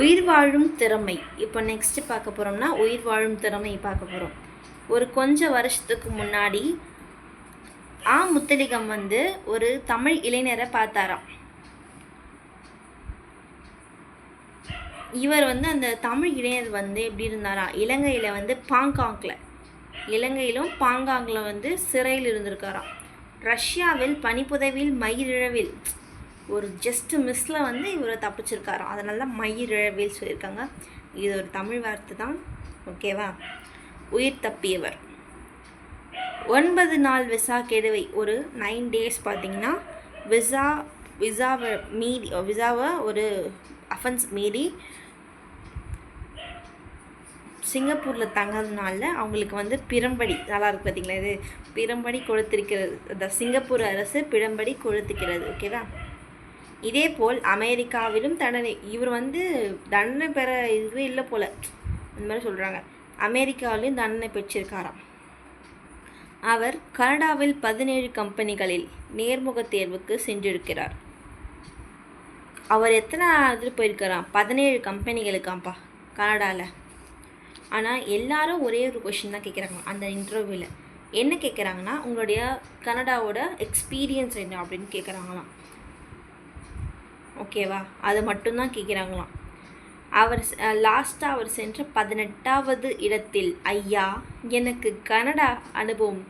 உயிர் வாழும் திறமை. இப்போ நெக்ஸ்ட்டு பார்க்க போகிறோம்னா உயிர் வாழும் திறமை பார்க்க போகிறோம் ஒரு கொஞ்ச வருஷத்துக்கு முன்னாடி ஆ முத்தலிகம் வந்து ஒரு தமிழ் இளைஞரை பார்த்தாராம். இவர் வந்து அந்த தமிழ் இளைஞர் வந்து எப்படி இருந்தாராம் இலங்கையில் வந்து பாங்காங்கில் இலங்கையிலும் பாங்காங்கில் வந்து சிறையில் இருந்திருக்காராம். ரஷ்யாவில் பனிப்புதவில் மயிரிழவில். ஒரு ஜஸ்ட்டு மிஸ்ஸில் வந்து இவரை தப்பிச்சிருக்காராம் அதனால தான் மயிரிழவில் சொல்லியிருக்காங்க. இது ஒரு தமிழ் வார்த்தை தான். ஓகேவா உயிர் தப்பியவர். ஒன்பது நாள் விசா கெடுவை. ஒரு நைன் டேஸ் பார்த்தீங்கன்னா விசா விசாவை மீறி விசாவை ஒரு அஃபென்ஸ் மீறி சிங்கப்பூரில் தங்கிறதுனால அவங்களுக்கு வந்து பிறம்படி நல்லா இருக்கு பார்த்தீங்களா இது? பிறம்படி கொடுத்திருக்கிறது. த சிங்கப்பூர் அரசு பிறம்படி கொடுத்துக்கிறது ஓகேவா இதே போல் அமெரிக்காவிலும் தண்டனை. இவர் வந்து தண்டனை பெற இதுவே இல்லை போல். அந்த மாதிரி சொல்கிறாங்க அமெரிக்காவிலையும் தண்டனை பெற்றிருக்காராம். அவர் கனடாவில் பதினேழு கம்பெனிகளில் நேர்முக தேர்வுக்கு சென்றிருக்கிறார். அவர் எத்தனை இதில் போயிருக்காராம் பதினேழு கம்பெனிகளுக்காம்ப்பா கனடாவில் ஆனால் எல்லாரும் ஒரே ஒரு கொஷின் தான் கேட்குறாங்க அந்த இன்டர்வியூவில் என்ன கேட்குறாங்கன்னா உங்களுடைய கனடாவோட எக்ஸ்பீரியன்ஸ் என்ன அப்படின்னு கேட்குறாங்களாம் ஓகேவா? அது மட்டும்தான் கேட்குறாங்களாம் அவர் லாஸ்ட்டாக அவர் சென்ற பதினெட்டாவது இடத்தில் ஐயா எனக்கு கனடா அனுபவம்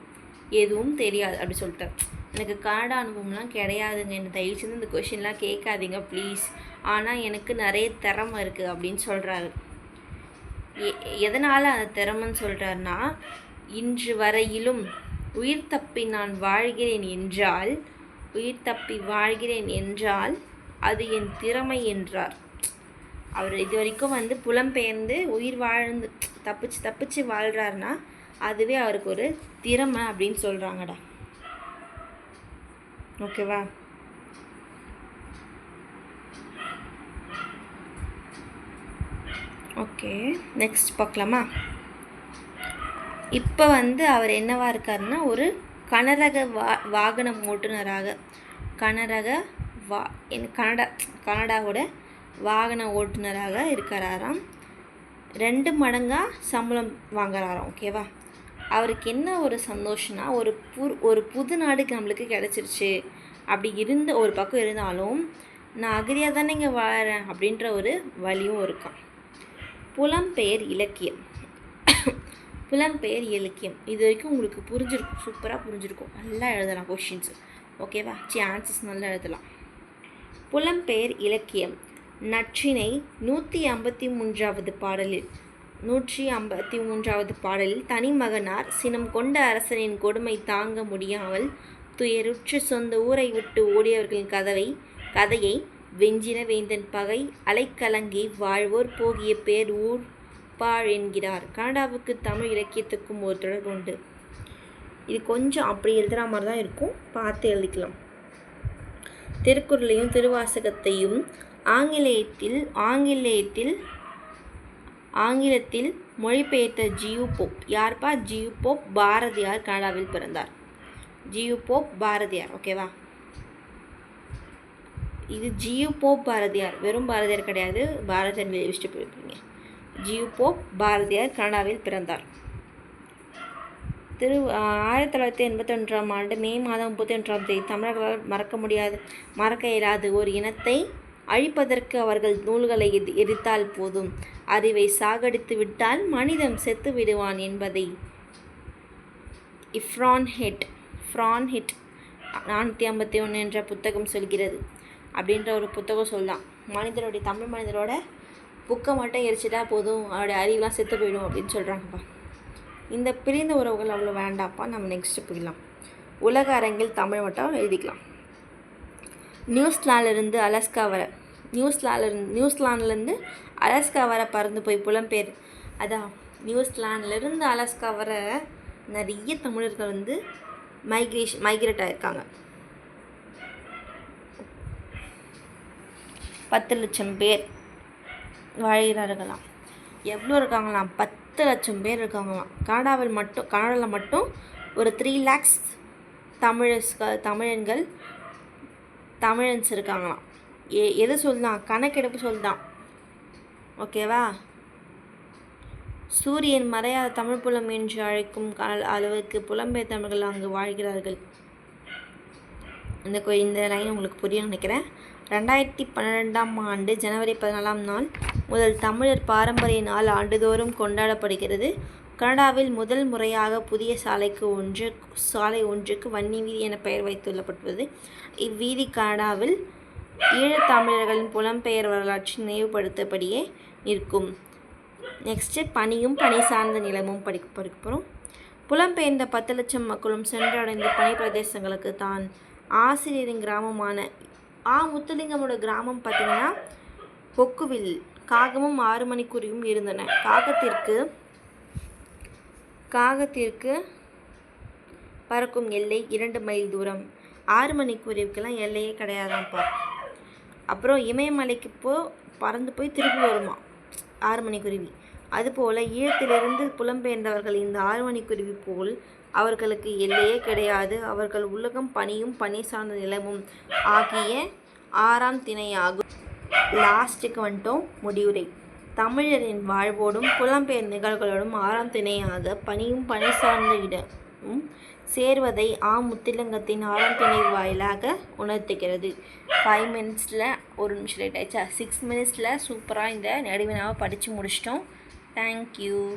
எதுவும் தெரியாது அப்படி சொல்லிட்டார். எனக்கு கனடா அனுபவம்லாம் கிடையாதுங்க. என்ன தயவு செஞ்சு இந்த கொஷின்லாம் கேட்காதீங்க ப்ளீஸ் ஆனால் எனக்கு நிறைய திறமை இருக்குது அப்படின்னு சொல்கிறாரு எ- எதனால் அந்த திறமைன்னு சொல்கிறாருன்னா இன்று வரையிலும் உயிர் தப்பி நான் வாழ்கிறேன் என்றால் உயிர் தப்பி வாழ்கிறேன் என்றால் அது என் திறமை என்றார். அவர் இது வரைக்கும் வந்து புலம்பெயர்ந்து உயிர் வாழ்ந்து தப்பிச்சு தப்பிச்சு வாழ்கிறாருன்னா அதுவே அவருக்கு ஒரு திறமை அப்படின்னு சொல்கிறாங்கடா ஓகேவா ஓகே நெக்ஸ்ட் பார்க்கலாமா? இப்போ வந்து அவர் என்னவாக இருக்காருன்னா ஒரு கனரக வா வாகனம் ஓட்டுநராக கனரக வா என் கனடா கனடாவோட வாகன ஓட்டுநராக இருக்கிறாராம். ரெண்டு மடங்காக சம்பளம் வாங்குறாராம் ஓகேவா அவருக்கு என்ன ஒரு சந்தோஷம்னா ஒரு பு ஒரு புது நாடுக்கு நம்மளுக்கு கிடச்சிருச்சு. அப்படி இருந்த ஒரு பக்கம் இருந்தாலும் நான் அகதியாக தானே இங்கே வாழறேன் அப்படின்ற ஒரு வழியும் இருக்கான் புலம்பெயர் இலக்கியம். புலம்பெயர் இலக்கியம். இது வரைக்கும் உங்களுக்கு புரிஞ்சிருக்கும் சூப்பராக புரிஞ்சிருக்கும். நல்லா எழுதலாம் கொஷின்ஸ் ஓகேவா சி ஆன்சர்ஸ் நல்லா எழுதலாம். புலம்பெயர் இலக்கியம். நற்றினை நூற்றி ஐம்பத்தி மூன்றாவது பாடலில். நூற்றி ஐம்பத்தி மூன்றாவது பாடலில் தனிமகனார் சினம் கொண்ட அரசனின் கொடுமை தாங்க முடியாமல் துயருற்று சொந்த ஊரை விட்டு ஓடியவர்களின் கதவை கதையை வெஞ்சின வேந்தன் பகை அலைக்கலங்கி வாழ்வோர் போகிய பேர் ஊர் பாழ் என்கிறார். கனடாவுக்கு தமிழ் இலக்கியத்துக்கும் ஒரு தொடர்பு உண்டு. இது கொஞ்சம் அப்படி எழுதுகிற மாதிரி தான் இருக்கும். பார்த்து எழுதிக்கலாம். திருக்குறளையும் திருவாசகத்தையும் ஆங்கிலேயத்தில் ஆங்கிலேயத்தில் ஆங்கிலத்தில் மொழிபெயர்த்த ஜியு போப் யார்ப்பா? ஜியு போப் பாரதியார் கனடாவில் பிறந்தார். ஜியு போப் பாரதியார் ஓகேவா இது ஜியு போப் பாரதியார். வெறும் பாரதியார் கிடையாது. பாரதியார் வச்சுட்டு போயிருப்பீங்க ஜியு போப் பாரதியார் கனடாவில் பிறந்தார். திரு ஆயிரத்தி தொள்ளாயிரத்தி எண்பத்தொன்றாம் ஆண்டு மே மாதம் முப்பத்தி ஒன்றாம் தேதி தமிழர்களால் மறக்க முடியாது மறக்க இயலாது ஒரு இனத்தை அழிப்பதற்கு அவர்கள் நூல்களை எரித்தால் போதும். அறிவை சாகடித்து விட்டால் மனிதன் செத்து விடுவான் என்பதை. இஃப்ரான் ஹெட் ஃப்ரான் ஹிட் நானூற்றி ஐம்பத்தி ஒன்று என்ற புத்தகம் சொல்கிறது. அப்படின்ற ஒரு புத்தகம் சொல்லலாம். மனிதனுடைய தமிழ் மனிதரோட புக்கை மட்டும் எரிச்சிட்டா போதும். அவருடைய அறிவுலாம் செத்து போயிடும் அப்படின்னு சொல்கிறாங்கப்பா இந்த பிரிந்த உறவுகள் அவ்வளோ வேண்டாம்ப்பா. நம்ம நெக்ஸ்ட்டு போயிடலாம். உலக அரங்கில் தமிழ் மட்டும் எழுதிக்கலாம். நியூஸ்லாண்டிலிருந்து அலஸ்கா வர நியூஸ்லாண்டிலிருந்து நியூஸ்லாண்ட்லேருந்து அலஸ்கா வர பறந்து போய் புலம்பெயர். அதான் நியூஸ்லாண்ட்லேருந்து அலஸ்கா வர நிறைய தமிழர்கள் வந்து மைக்ரேஷன் மைக்ரேட் ஆகிருக்காங்க பத்து லட்சம் பேர் வாழ்கிறார்களாம். எவ்வளோ இருக்காங்களாம்? பத்து பத்து லட்சம் பேர் இருக்காங்களாம். கனடாவில் மட்டும் கனடாவில் மட்டும் ஒரு த்ரீ லேக்ஸ் தமிழஸ் தமிழன்கள் தமிழன்ஸ் இருக்காங்களாம். எ எது சொல்லலாம் கணக்கெடுப்பு சொல்லலாம் ஓகேவா? சூரியன் மறையாத தமிழ் புலம் என்று அழைக்கும் அளவுக்கு புலம்பெயர் தமிழர்கள் அங்கு வாழ்கிறார்கள். இந்த இந்த லைன் உங்களுக்கு புரியும் நினைக்கிறேன். ரெண்டாயிரத்தி பன்னிரெண்டாம் ஆண்டு ஜனவரி பதினாலாம் நாள் முதல் தமிழர் பாரம்பரிய நாள் ஆண்டுதோறும் கொண்டாடப்படுகிறது. கனடாவில் முதல் முறையாக புதிய சாலைக்கு ஒன்று சாலை ஒன்றுக்கு வன்னி வீதி என பெயர் வைத்துள்ளப்பட்டுள்ளது. இவ்வீதி கனடாவில் ஈழத்தமிழர்களின் புலம்பெயர் வரலாற்றை நினைவுபடுத்தபடியே நிற்கும். நெக்ஸ்ட்டு பனியும் பனி சார்ந்த நிலமும் படிக்க படிக்க போகிறோம் புலம்பெயர்ந்த பத்து லட்சம் மக்களும் சென்றடைந்த பனி பிரதேசங்களுக்கு தான் ஆசிரியரின் கிராமமான ஆ முத்துலிங்கமோட கிராமம் பார்த்தீங்கன்னா பொக்குவில் காகமும் ஆறு மணிக்குருவியும் இருந்தன. காகத்திற்கு காகத்திற்கு பறக்கும் எல்லை இரண்டு மைல் தூரம். ஆறு மணிக்குருவிக்கெல்லாம் எல்லையே கிடையாதாம்ப்பா. அப்புறம் இமயமலைக்கு போ பறந்து போய் திருப்பி வருமா? ஆறு மணிக்குருவி அதுபோல் ஈழத்திலிருந்து புலம்பெயர்ந்தவர்கள் இந்த ஆறு மணிக்குருவி போல் அவர்களுக்கு எல்லையே கிடையாது. அவர்கள் உலகம் பனியும் பனி சார்ந்த நிலமும் ஆகிய ஆறாம் திணையாகும். லாஸ்ட்டுக்கு வந்துட்டோம். முடிவுரை. தமிழரின் வாழ்வோடும் புலம்பெயர் நிகழ்களோடும் ஆறாம் திணையாக பணியும் பணி சார்ந்த இடமும் சேர்வதை ஆ முத்திலங்கத்தின் ஆறாம் திணை வாயிலாக உணர்த்துகிறது. ஃபைவ் மினிட்ஸில் ஒரு நிமிஷம் லேட் ஆயிடுச்சா? சிக்ஸ் மினிட்ஸில் சூப்பராக இந்த நடுவினாவை படித்து முடிச்சிட்டோம். தேங்க்யூ